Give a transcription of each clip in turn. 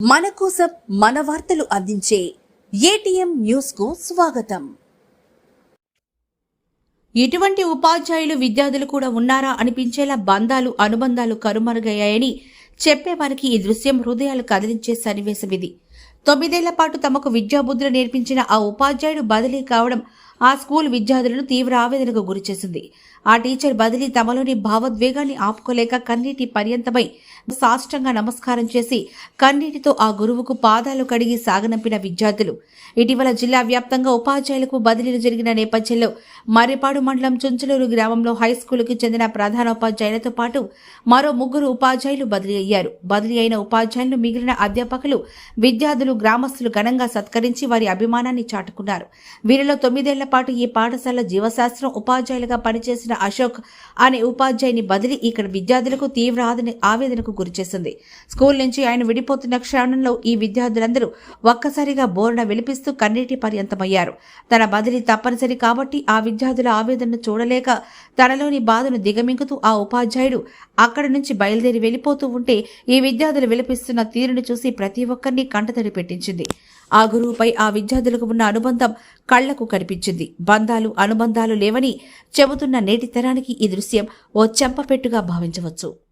మన కోసం మన వార్తలు అందించే ఏటీఎం న్యూస్కు స్వాగతం. ఇటువంటి ఉపాధ్యాయులు విద్యార్థులు కూడా ఉన్నారా అనిపించేలా బంధాలు అనుబంధాలు కరుమరుగయ్యాయని చెప్పేవారికి ఈ దృశ్యం హృదయాలు కదిలించే సన్నివేశం ఇది. తొమ్మిదేళ్ళ పాటు తమకు విద్యాబుద్ధులు నేర్పించిన ఆ ఉపాధ్యాయుడు బదిలీ కావడం ఆ స్కూల్ విద్యార్థులను తీవ్ర ఆవేదనకు గురిచేసింది ఆ టీచర్ బదిలీ తమలోని భావోద్వేగాన్ని ఆపుకోలేక కన్నీటి పర్యంతమై సాష్టంగా నమస్కారం చేసి కన్నీటితో ఆ గురువుకు పాదాలు కడిగి సాగనంపిన విద్యార్థులు. ఇటీవల జిల్లా వ్యాప్తంగా ఉపాధ్యాయులకు బదిలీలు జరిగిన నేపథ్యంలో మర్రిపాడు మండలం చుంచలూరు గ్రామంలో హైస్కూలుకు చెందిన ప్రధానోపాధ్యాయులతో పాటు మరో ముగ్గురు ఉపాధ్యాయులు బదిలీ అయ్యారు. బదిలీ అయిన ఉపాధ్యాయులను మిగిలిన అధ్యాపకులు విద్యార్థులు గ్రామస్తులు ఘనంగా సత్కరించి వారి అభిమానాన్ని చాటుకున్నారు. వీరిలో తొమ్మిదేళ్ళ పాటు ఈ పాఠశాల జీవశాస్త్రం ఉపాధ్యాయులుగా పనిచేసిన అశోక్ అనే ఉపాధ్యాయుని బదిలీ ఇక్కడ విద్యార్థులకు తీవ్ర ఆవేదనకు గురిచేసింది స్కూల్ నుంచి ఆయన విడిపోతున్న క్షణంలో ఈ విద్యార్థులందరూ ఒక్కసారిగా బోర్న విలిపిస్తూ కన్నీటి పర్యంతమయ్యారు. తన బదిలీ తప్పనిసరి కాబట్టి ఆ విద్యార్థుల ఆవేదనను చూడలేక తనలోని బాధను దిగమింగుతూ ఆ ఉపాధ్యాయుడు అక్కడి నుంచి బయలుదేరి వెళ్ళిపోతూ ఉంటే ఈ విద్యార్థులు విలపిస్తున్న తీరును చూసి ప్రతి ఒక్కరిని కంటతడి పెట్టించింది. ఆ గురువుపై ఆ విద్యార్థులకు ఉన్న అనుబంధం కళ్ళకు కనిపించింది. బంధాలు అనుబంధాలు లేవని చెబుతున్న నేటి తరానికి ఈ దృశ్యం ఓ చెంపపెట్టుగా భావించవచ్చు.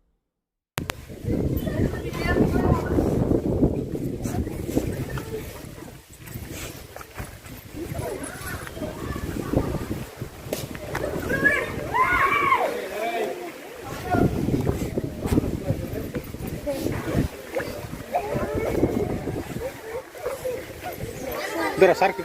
engraçado que...